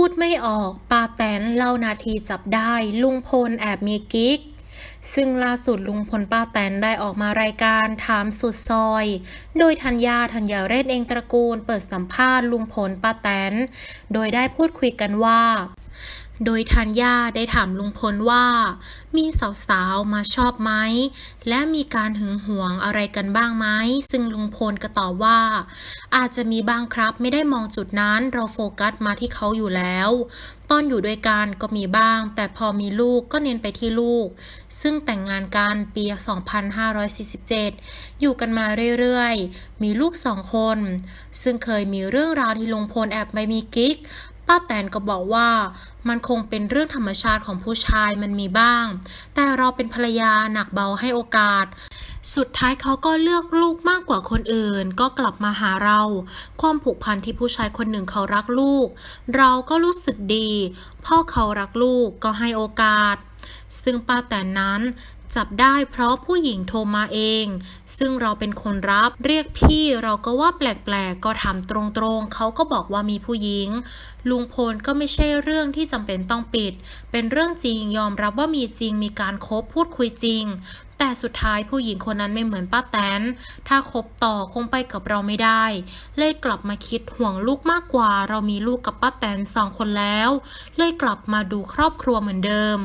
พูดไม่ออกป้าแตนเล่านาทีจับได้ ลุงพลแอบมีกิ๊ก ซึ่งล่าสุดลุงพลป้าแตนได้ออกมารายการถามสุดซอย โดยธัญญาธัญญาเรศเองตระกูลเปิดสัมภาษณ์ลุงพลป้าแตน โดยได้พูดคุยกันว่า โดยธัญญาได้ถามลุงพลว่า มีสาวๆ มาชอบไหม และมีการหึงหวงอะไรกันบ้างไหม ซึ่งลุงพลก็ตอบว่า อาจจะมีบ้างครับไม่ได้มองจุดนั้นเราโฟกัสมาที่เขาอยู่แล้ว ตอนอยู่ด้วยกันก็มีบ้าง แต่พอมีลูกก็เน้นไปที่ลูก ซึ่งแต่งงานกันปี 2547 อยู่กันมาเรื่อยๆ มีลูกสองคน ซึ่งเคยมีเรื่องราวที่ลุงพลแอบไปมีกิ๊ก ป้าแตนก็บอกว่า มันคงเป็นเรื่องธรรมชาติของผู้ชายมันมีบ้าง แต่เราเป็นภรรยาหนักเบาให้โอกาส สุดท้ายเขาก็เลือกลูกมากกว่าคนอื่น ก็กลับมาหาเรา ความผูกพันที่ผู้ชายคนหนึ่งเขารักลูก เราก็รู้สึกดี พ่อเขารักลูกก็ให้โอกาส ซึ่งป้าแตนนั้นจับได้เพราะผู้หญิงโทรมาเอง ซึ่งเราเป็นคนรับเรียกพี่เราก็ว่าแปลกๆก็ถามตรงๆ เขาก็บอกว่ามีผู้หญิง ลุงพลก็ไม่ใช่เรื่องที่จำเป็นต้องปิด เป็นเรื่องจริงยอมรับว่ามีจริงมีการคบพูดคุยจริง แต่สุดท้ายผู้หญิงคนนั้นไม่เหมือนป้าแตน ถ้าคบต่อคงไปกับเราไม่ได้ เลยกลับมาคิดห่วงลูกมากกว่า เรามีลูกกับป้าแตนสองคนแล้ว เลยกลับมาดูครอบครัวเหมือนเดิม